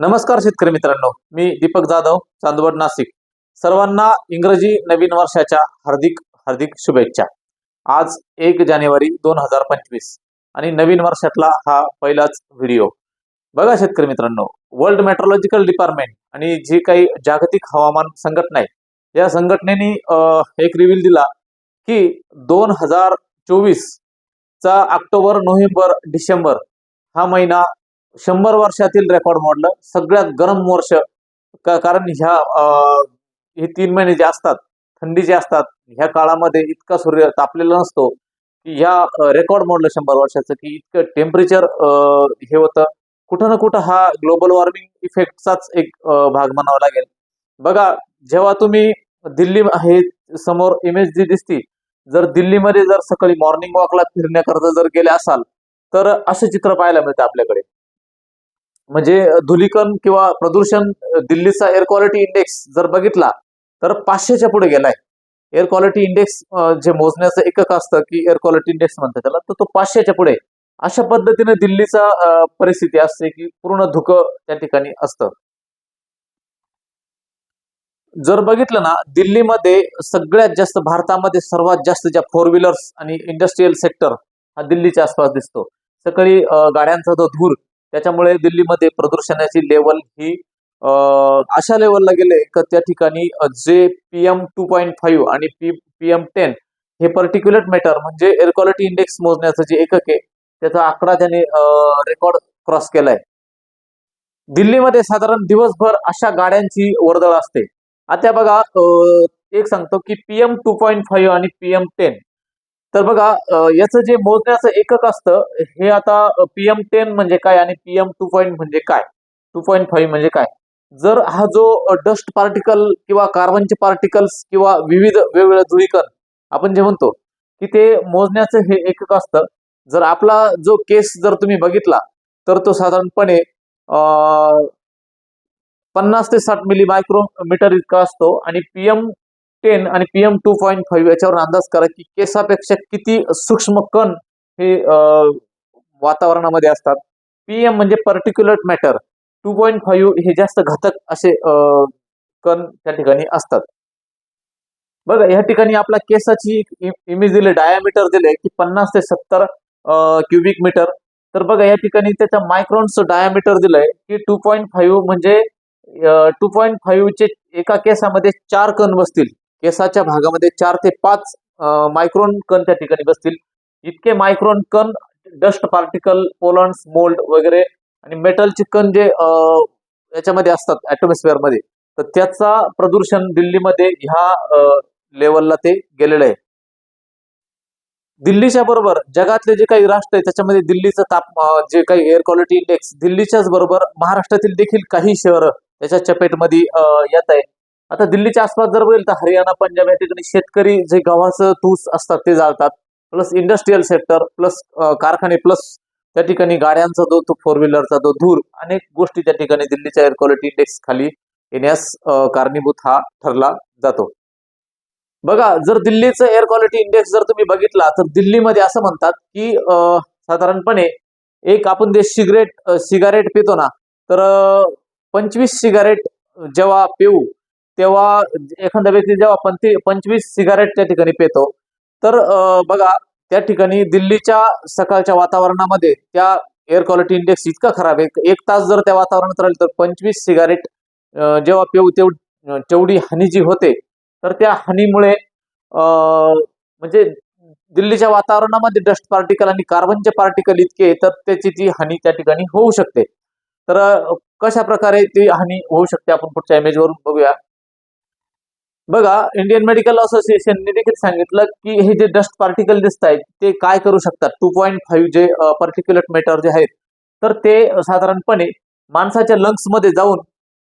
नमस्कार शेतकरी मित्रांनो मी दीपक जाधव चांदवड नाशिक. सर्वांना इंग्रजी नवीन वर्षाच्या हार्दिक हार्दिक शुभेच्छा. आज एक जानेवारी दोन हजार पंचवीस आणि नवीन वर्षातला हा पहिलाच व्हिडिओ. बघा शेतकरी मित्रांनो वर्ल्ड मेट्रोलॉजिकल डिपार्टमेंट आणि जी काही जागतिक हवामान संघटना आहे या संघटनेने एक रिव्हील दिला की दोन हजार चोवीस चा ऑक्टोबर नोव्हेंबर डिसेंबर हा महिना शंभर वर्षातील रेकॉर्ड मोडलं. सगळ्यात गरम वर्ष कारण ह्या हे तीन महिने जे असतात थंडी जे असतात ह्या काळामध्ये इतका सूर्य तापलेला नसतो की ह्या रेकॉर्ड मोडलं शंभर वर्षाचं की इतकं टेम्परेचर हे होतं. कुठं ना कुठं हा ग्लोबल वॉर्मिंग इफेक्टचाच एक भाग म्हणावा लागेल. बघा जेव्हा तुम्ही दिल्ली हे समोर इमेज जी दिसती जर दिल्लीमध्ये जर सकाळी मॉर्निंग वॉकला फिरण्याकरता जर गेले असाल तर असं चित्र पाहायला मिळतं आपल्याकडे. म्हणजे धुलीकण किंवा प्रदूषण दिल्लीचा एअर क्वालिटी इंडेक्स जर बघितला तर पाचशेच्या पुढे गेलाय. एअर क्वालिटी इंडेक्स जे मोजण्याचं एकक असतं की एअर क्वालिटी इंडेक्स म्हणतात त्याला तर तो पाचशेच्या पुढे. अशा पद्धतीने दिल्लीचा परिस्थिती असते की पूर्ण धुकं त्या ठिकाणी असतं. जर बघितलं ना दिल्लीमध्ये सगळ्यात जास्त भारतामध्ये सर्वात जास्त ज्या फोर व्हीलर्स आणि इंडस्ट्रीयल सेक्टर हा दिल्लीच्या आसपास दिसतो. सकाळी गाड्यांचा जो धूर त्याच्यामुळे दिल्लीमध्ये प्रदूषणाची लेवल ही अ, अशा लेवलला गेले का त्या ठिकाणी जे P M two point five आणि पी पी एम टेन हे पर्टिक्युलर मॅटर म्हणजे एअर क्वालिटी इंडेक्स मोजण्याचं जे एकक आहे त्याचा आकडा त्याने रेकॉर्ड क्रॉस केलाय. दिल्लीमध्ये साधारण दिवसभर अशा गाड्यांची वर्दळ असते. आता बघा एक सांगतो की P M two point five आणि पी एम टेन तर बघा याचं जे मोजण्याचं एकक असतं हे आता पीएम टेन म्हणजे काय आणि पीएम टू पॉईंट म्हणजे काय? टू पॉईंट फाईव्ह म्हणजे काय? जर हा जो डस्ट पार्टिकल किंवा कार्बनचे पार्टिकल्स किंवा विविध वेगवेगळं धुळीकरण आपण जे म्हणतो की ते मोजण्याचं हे एकक असतं. जर आपला जो केस जर तुम्ही बघितला तर तो साधारणपणे पन्नास ते साठ मिली मायक्रोमीटर इतका असतो आणि पीएम टेन आणि पीएम टू पॉईंट फाईव्ह याच्यावर अंदाज करा की केसापेक्षा किती सूक्ष्म कण हे वातावरणामध्ये असतात. पीएम म्हणजे particular matter two point five हे जास्त घातक असे कण त्या ठिकाणी असतात. बघा या ठिकाणी आपला केसाची इमेज दिली डायामीटर दिले की पन्नास ते सत्तर क्युबिक मीटर तर बघा या ठिकाणी त्याच्या मायक्रॉनचं डायामीटर दिलंय की टू पॉईंट फाईव्ह म्हणजे टू पॉईंट फाईव्हचे एका केसामध्ये चार कण बसतील. केसाच्या भागामध्ये चार ते पाच मायक्रोन कण त्या ठिकाणी बसतील. इतके मायक्रोन कण डस्ट पार्टिकल पोलन्स मोल्ड वगैरे आणि मेटलचे कण जे अं, याच्यामध्ये असतात ऍटमॉस्फिअरमध्ये तर त्याचा प्रदूषण दिल्लीमध्ये ह्या लेवलला ते गेलेलं आहे. दिल्लीच्या बरोबर जगातले जे काही राष्ट्र आहे त्याच्यामध्ये दिल्लीचं ताप जे काही एअर क्वालिटी इंडेक्स दिल्लीच्याच बरोबर महाराष्ट्रातील देखील काही शहर त्याच्या चपेटमध्ये येत आहे आता दिल्लीच्या आसपास जर बघेल तर हरियाणा पंजाब या ठिकाणी शेतकरी जे गव्हाचं तूस असतात ते जाळतात. प्लस इंडस्ट्रीयल सेक्टर प्लस कारखाने प्लस त्या ठिकाणी गाड्यांचा जो तो फोर व्हीलरचा जो धूर अनेक गोष्टी त्या ठिकाणी दिल्लीच्या एअर क्वालिटी इंडेक्स खाली येण्यास कारणीभूत हा ठरला जातो. बघा जर दिल्लीचं एअर क्वालिटी इंडेक्स जर तुम्ही बघितला तर दिल्लीमध्ये असं म्हणतात की साधारणपणे एक आपण जे सिगरेट सिगारेट पितो ना तर पंचवीस सिगारेट जेव्हा पिऊ तेव्हा एखादा व्यक्ती जेव्हा पंती पंचवीस सिगारेट त्या ठिकाणी पेतो तर बघा त्या ठिकाणी दिल्लीच्या सकाळच्या वातावरणामध्ये त्या एअर क्वालिटी इंडेक्स इतका खराब आहे. एक तास जर त्या वातावरणात राहील तर पंचवीस सिगारेट जेव्हा पिऊ तेव तेवढी हानी जी होते तर त्या हानीमुळे म्हणजे दिल्लीच्या वातावरणामध्ये डस्ट पार्टिकल आणि कार्बनचे पार्टिकल इतके तर त्याची ती हानी त्या ठिकाणी होऊ शकते. तर कशा प्रकारे ती हानी होऊ शकते आपण पुढच्या इमेजवरून बघूया. बघा इंडियन मेडिकल असोसिएशनने देखील सांगितलं की हे जे डस्ट पार्टिकल दिसत आहेत ते काय करू शकतात? टू पॉईंट फाईव्ह जे पर्टिक्युलर मॅटर जे आहेत तर ते साधारणपणे माणसाच्या लंग्समध्ये जाऊन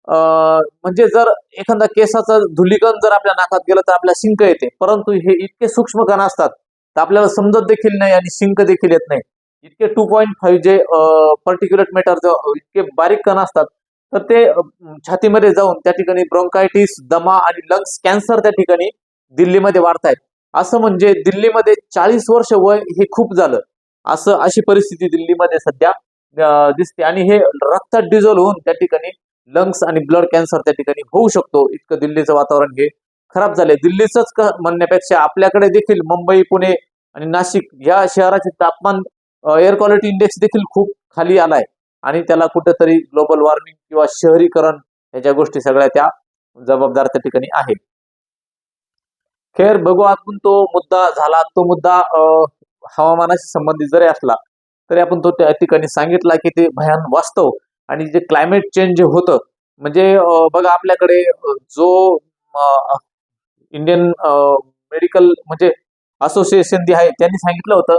म्हणजे जर एखादा केसाचं धुलीकण जर आपल्या नाकात गेलं तर आपल्या शिंक येते. परंतु हे इतके सूक्ष्म कण असतात तर आपल्याला समजत देखील नाही आणि शिंक देखील येत नाही. इतके टू पॉईंट फाईव्ह जे पर्टिक्युलर मॅटर जे इतके बारीक कण असतात तर ते छातीमध्ये जाऊन त्या ठिकाणी ब्रोंकायटिस दमा आणि लंग्स कॅन्सर त्या ठिकाणी दिल्लीमध्ये वाढतायत. असं म्हणजे दिल्लीमध्ये चाळीस वर्ष वय हे खूप झालं. असं अशी परिस्थिती दिल्लीमध्ये सध्या दिसते. आणि हे रक्तात डिझॉल्व होऊन त्या ठिकाणी लंग्स आणि ब्लड कॅन्सर त्या ठिकाणी होऊ शकतो. इतकं दिल्लीचं वातावरण हे खराब झालंय. दिल्लीचंच म्हणण्यापेक्षा आपल्याकडे देखील मुंबई पुणे आणि नाशिक या शहराचे तापमान एअर क्वालिटी इंडेक्स देखील खूप खाली आलाय. आणि त्याला कुठेतरी ग्लोबल वॉर्मिंग किंवा शहरीकरण ह्याच्या गोष्टी सगळ्या त्या जबाबदार त्या ठिकाणी आहेत. खेर बघू आपण तो मुद्दा झाला. तो मुद्दा हवामानाशी संबंधित जरी असला तरी आपण तो त्या ठिकाणी सांगितला की ते भयान वास्तव आणि जे क्लायमेट चेंज जे होतं म्हणजे बघा आपल्याकडे जो इंडियन मेडिकल म्हणजे असोसिएशन जे आहे त्यांनी सांगितलं होतं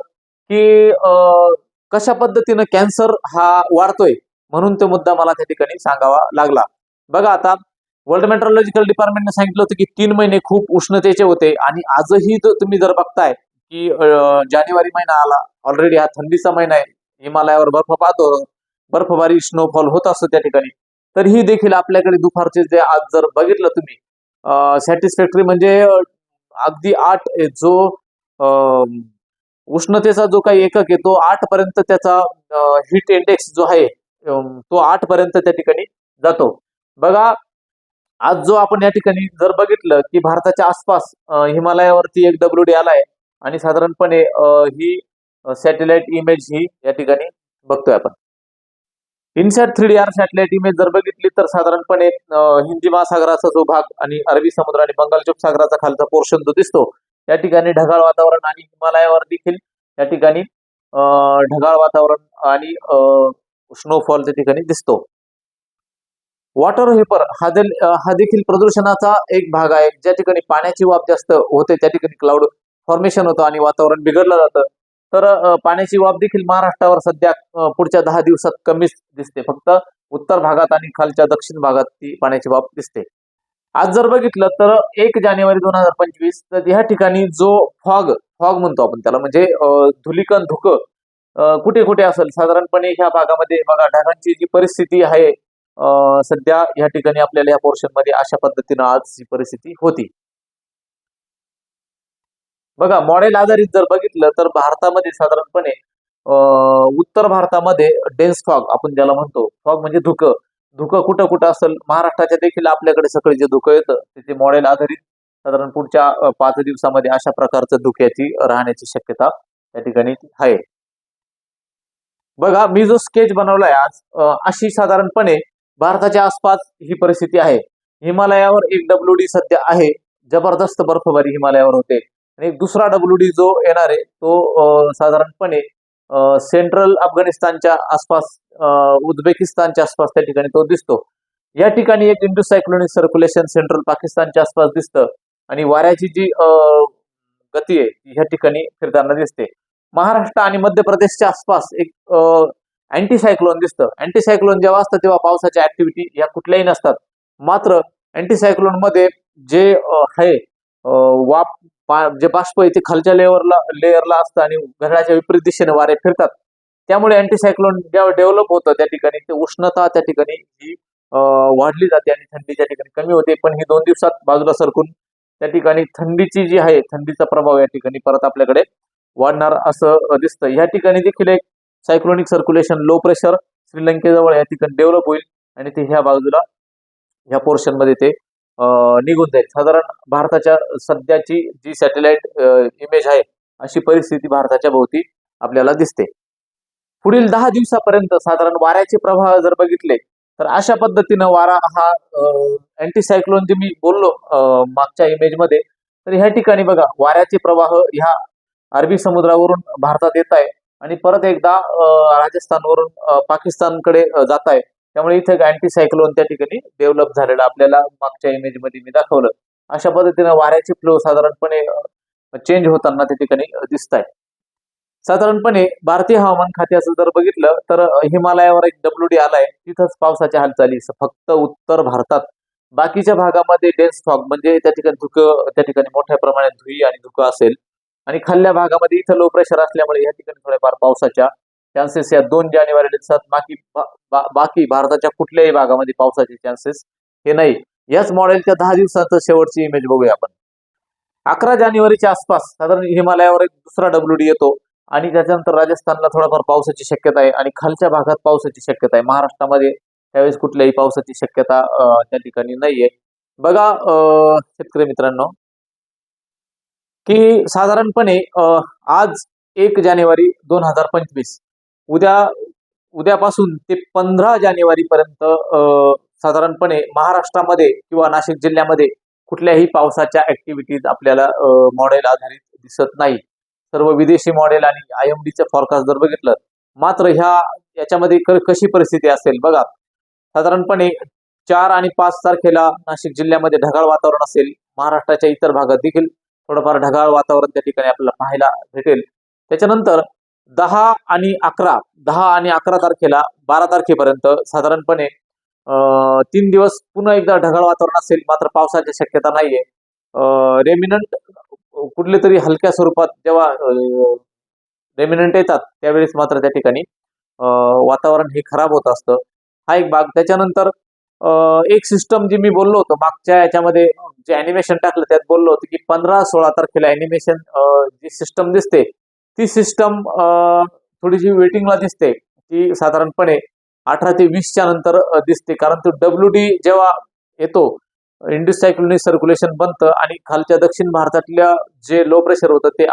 की कशा पद्धतीनं कॅन्सर हा वाढतोय? म्हणून तो मुद्दा मला त्या ठिकाणी सांगावा लागला. बघा आता वर्ल्ड मेट्रोलॉजिकल डिपार्टमेंटने सांगितलं होतं की तीन महिने खूप उष्णतेचे होते आणि आजही तुम्ही जर बघताय की जानेवारी महिना आला ऑलरेडी हा थंडीचा महिना आहे हिमालयावर बर्फ पाहतो बर्फबारी स्नोफॉल होत असतो त्या ठिकाणी तर ही देखील आपल्याकडे दुपारचे जे आज जर बघितलं तुम्ही सॅटिस्फॅक्टरी म्हणजे अगदी आठ जो उष्णतेचा जो काही एकक आहे तो आठ पर्यंत त्याचा हीट इंडेक्स जो आहे तो आठ पर्यंत त्या ठिकाणी जातो. बघा आज जो आपण या ठिकाणी जर बघितलं की भारताच्या आसपास हिमालयावरती एक डब्ल्यू डी आलाय आणि साधारणपणे ही सॅटेलाइट इमेज ही या ठिकाणी बघतोय आपण. INSAT three D R satellite image जर बघितली तर साधारणपणे हिंदी महासागराचा जो भाग आणि अरबी समुद्र आणि बंगालच्या सागराचा खालचा पोर्शन जो दिसतो या ठिकाणी ढगाळ वातावरण आणि हिमालयावर देखील या ठिकाणी ढगाळ वातावरण आणि स्नोफॉल त्या ठिकाणी दिसतो. वॉटर व्हेपर हा दे हा देखील प्रदूषणाचा एक भाग आहे. ज्या ठिकाणी पाण्याची वाफ जास्त होते त्या ठिकाणी क्लाउड फॉर्मेशन होतं आणि वातावरण बिघडलं जातं. तर पाण्याची वाफ देखील महाराष्ट्रावर सध्या पुढच्या दहा दिवसात कमीच दिसते. फक्त उत्तर भागात आणि खालच्या दक्षिण भागात ती पाण्याची वाफ दिसते. आज जर बघितलं तर एक जानेवारी दोन हजार पंचवीस तर ह्या ठिकाणी जो फॉग फॉग म्हणतो आपण त्याला म्हणजे धुलिकन धुकं कुठे कुठे असेल साधारणपणे ह्या भागामध्ये बघा ढगांची जी परिस्थिती आहे सध्या ह्या ठिकाणी आपल्याला या पोर्शनमध्ये अशा पद्धतीनं आज ही परिस्थिती होती. बघा मॉडेल आधारित जर बघितलं तर भारतामध्ये साधारणपणे उत्तर भारतामध्ये डेन्स फॉग आपण ज्याला म्हणतो फॉग म्हणजे धुकं धुकं कुठं कुठं असेल महाराष्ट्राच्या देखील आपल्याकडे सगळे जे धुकं येतं त्याचे मॉडेल आधारित साधारण पुढच्या पाच दिवसामध्ये अशा प्रकारचं धुक्याची राहण्याची शक्यता त्या ठिकाणी आहे. बघा मी जो स्केच बनवलाय आज अशी साधारणपणे भारताच्या आसपास ही परिस्थिती आहे. हिमालयावर एक डब्ल्यू डी सध्या आहे जबरदस्त बर्फबारी हिमालयावर होते. आणि दुसरा डब्ल्यू डी जो येणार आहे तो साधारणपणे सेंट्रल अफगाणिस्तानच्या आसपास अं, उझबेकिस्तानच्या आसपास त्या ठिकाणी तो दिसतो. या ठिकाणी एक इंडो सायक्लोनिक सर्क्युलेशन सेंट्रल पाकिस्तानच्या आसपास दिसतं आणि वाऱ्याची जी गती आहे ती ह्या ठिकाणी फिरताना दिसते. महाराष्ट्र आणि मध्य प्रदेशच्या आसपास एक अँटी सायक्लोन दिसतं. अँटी सायक्लोन जेव्हा असतं तेव्हा पावसाच्या ऍक्टिव्हिटी या कुठल्याही नसतात. मात्र अँटी सायक्लोनमध्ये जे आहे वाप पा- जे बाष्प आहे ते खालच्या लेअरला लेअरला असतं आणि घराच्या विपरीत दिशेने वारे फिरतात. त्यामुळे अँटी सायक्लोन डेव्हलप होतं त्या ठिकाणी ते उष्णता त्या ठिकाणी ही वाढली जाते आणि थंडी त्या ठिकाणी कमी होते. पण ही दोन दिवसात बाजूला सरकून त्या ठिकाणी थंडीची जी आहे थंडीचा प्रभाव या ठिकाणी परत आपल्याकडे वाढणार असं दिसतं. या ठिकाणी देखील एक सायक्लोनिक सर्क्युलेशन लो प्रेशर श्रीलंकेजवळ या ठिकाणी डेव्हलप होईल आणि ते ह्या बाजूला ह्या पोर्शनमध्ये ते निघून जाईल. साधारण भारताच्या सध्याची जी सॅटेलाइट इमेज आहे अशी परिस्थिती भारताच्या भोवती आपल्याला दिसते. पुढील दहा दिवसापर्यंत साधारण वाऱ्याचे प्रवाह जर बघितले तर अशा पद्धतीनं वारा हा अँटीसायक्लोन जे मी बोललो मागच्या इमेजमध्ये तर ह्या ठिकाणी बघा वाऱ्याचे प्रवाह ह्या अरबी समुद्रावरून भारतात येत आहे आणि परत एकदा राजस्थानवरून पाकिस्तानकडे जात आहे. त्यामुळे इथे अँटी अँटीसायक्लोन त्या ठिकाणी डेव्हलप झालेलं आपल्याला मागच्या इमेजमध्ये मी दाखवलं. अशा पद्धतीनं वाऱ्याचे फ्लो साधारणपणे चेंज होताना त्या ठिकाणी दिसत आहे साधारणपणे भारतीय हवामान खात्याचं जर बघितलं तर हिमालयावर एक डब्ल्यू डी आलाय. तिथंच पावसाच्या हालचाली फक्त उत्तर भारतात. बाकीच्या भागामध्ये डेन्स फॉग म्हणजे त्या ठिकाणी धुकं त्या ठिकाणी मोठ्या प्रमाणात धुई आणि धुकं असेल. आणि खाल्ल्या भागामध्ये इथं लो प्रेशर असल्यामुळे या ठिकाणी थोड्याफार पावसाच्या चान्सेस या दोन जानेवारी दिवसात बाकी बा- बाकी भारताच्या कुठल्याही भागामध्ये पावसाचे चान्सेस हे नाही. याच मॉडेलच्या दहा दिवसाचं शेवटची इमेज बघूया आपण. अकरा जानेवारीच्या आसपास साधारण हिमालयावर एक दुसरा डब्ल्यू डी येतो आणि त्याच्यानंतर राजस्थानला थोडाफार पावसाची शक्यता आहे आणि खालच्या भागात पावसाची शक्यता आहे. महाराष्ट्रामध्ये त्यावेळेस कुठल्याही पावसाची शक्यता त्या ठिकाणी नाहीये. बघा शेतकरी मित्रांनो की साधारणपणे आज एक जानेवारी दोन हजार पंचवीस उद्या उद्यापासून ते पंधरा जानेवारी पर्यंत साधारणपणे महाराष्ट्रामध्ये किंवा नाशिक जिल्ह्यामध्ये कुठल्याही पावसाच्या ऍक्टिव्हिटीज आपल्याला मॉडेल आधारित दिसत नाही. सर्व विदेशी मॉडेल आणि आय एम डीचं फॉरकास्ट जर बघितलं मात्र ह्या याच्यामध्ये क- कशी परिस्थिती असेल बघा. साधारणपणे चार आणि पाच तारखेला नाशिक जिल्ह्यामध्ये ढगाळ वातावरण असेल महाराष्ट्राच्या इतर भागात देखील थोडंफार ढगाळ वातावरण त्या ठिकाणी आपल्याला पाहायला भेटेल. त्याच्यानंतर दहा आणि अकरा दहा आणि अकरा तारखेला बारा तारखेपर्यंत साधारणपणे तीन दिवस पुन्हा एकदा ढगाळ वातावरण असेल मात्र पावसाची शक्यता नाहीये. रेमिनंट कुठले तरी हलक्या स्वरूपात जेव्हा रेमिनंट येतात त्यावेळेस मात्र त्या ठिकाणी वातावरण हे खराब होत असतं. हा एक भाग. त्याच्यानंतर एक सिस्टम जी मी बोललो होतो मागच्या याच्यामध्ये जे अॅनिमेशन टाकलं त्यात बोललो होतो की पंधरा सोळा तारखेला अॅनिमेशन जी सिस्टम दिसते ती सिस्टम थोडीशी वेटिंगला दिसते. ती साधारणपणे अठरा ते वीसच्या नंतर दिसते. कारण तो डब्ल्यू डी जेव्हा येतो इंडस सायक्लोनिक सर्क्युलेशन बनतं आणि खालच्या दक्षिण भारतातल्या जे लो प्रेशर होतं ते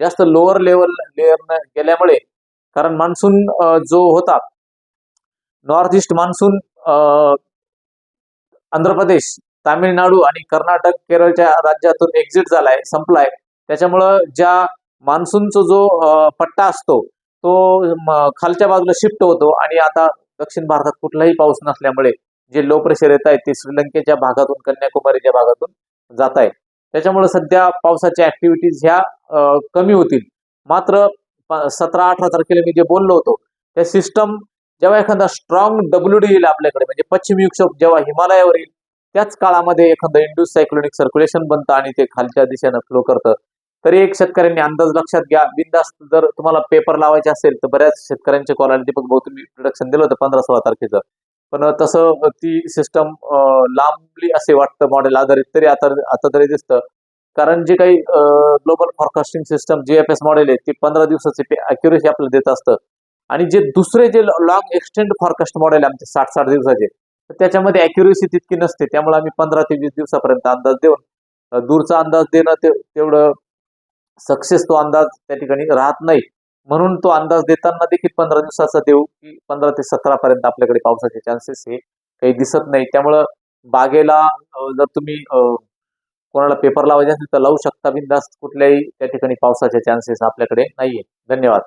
जास्त लोअर लेवल लेअर गेल्यामुळे कारण मान्सून जो होता north east monsoon Andhra Pradesh Tamil Nadu आणि कर्नाटक केरळच्या राज्यातून एक्झिट झालाय संपलाय. त्याच्यामुळं ज्या मान्सूनचा जो पट्टा असतो तो खालच्या बाजूला शिफ्ट होतो आणि आता दक्षिण भारतात कुठलाही पाऊस नसल्यामुळे जे लो प्रेशर येत आहेत ते श्रीलंकेच्या भागातून कन्याकुमारीच्या भागातून जात आहे त्याच्यामुळे सध्या पावसाच्या ऍक्टिव्हिटीज ह्या कमी होतील. मात्र सतरा अठरा तारखेला मी जे बोललो होतो त्या सिस्टम जेव्हा एखादा स्ट्रॉंग डब्ल्यू डी येईल आपल्याकडे म्हणजे पश्चिम विक्षोभ जेव्हा हिमालयावर येईल त्याच काळामध्ये एखादं इंड्यूस सायक्लोनिक सर्क्युलेशन बनतं आणि ते खालच्या दिशेनं फ्लो करतं. तरी एक शेतकऱ्यांनी अंदाज लक्षात घ्या. बिंदास्त जर तुम्हाला पेपर लावायचे असेल तर बऱ्याच शेतकऱ्यांचे कॉल आले. दीपक भाऊ तुम्ही प्रोडक्शन दिलं होतं पंधरा सोळा तारखेचं. पण तसं ती सिस्टम लांबली असे वाटतं मॉडेल आधारित. तरी आता आता तरी दिसतं. कारण जे काही global forecasting system G F S model आहे ती पंधरा दिवसाची अॅक्युरेसी आपल्याला देत असतं. आणि जे दुसरे जे लॉंग एक्सटेंड फॉरकास्ट मॉडेल आहे आमचे साठ साठ दिवसाचे तर त्याच्यामध्ये अॅक्युरेसी तितकी नसते. त्यामुळे आम्ही पंधरा ते वीस दिवसापर्यंत अंदाज देऊन दूरचा अंदाज देणं तेवढं सक्सेस तो अंदाज त्या ठिकाणी राहत नाही. म्हणून तो अंदाज देताना देखील पंधरा दिवसाचा देऊ की पंधरा ते सतरा पर्यंत आपल्याकडे पावसाचे चान्सेस हे काही दिसत नाही. त्यामुळं बागेला जर तुम्ही कोणाला पेपर लावायचे असेल तर लावू शकता. बिंदास्त कुठल्याही त्या ठिकाणी पावसाचे चान्सेस आपल्याकडे नाहीये. धन्यवाद.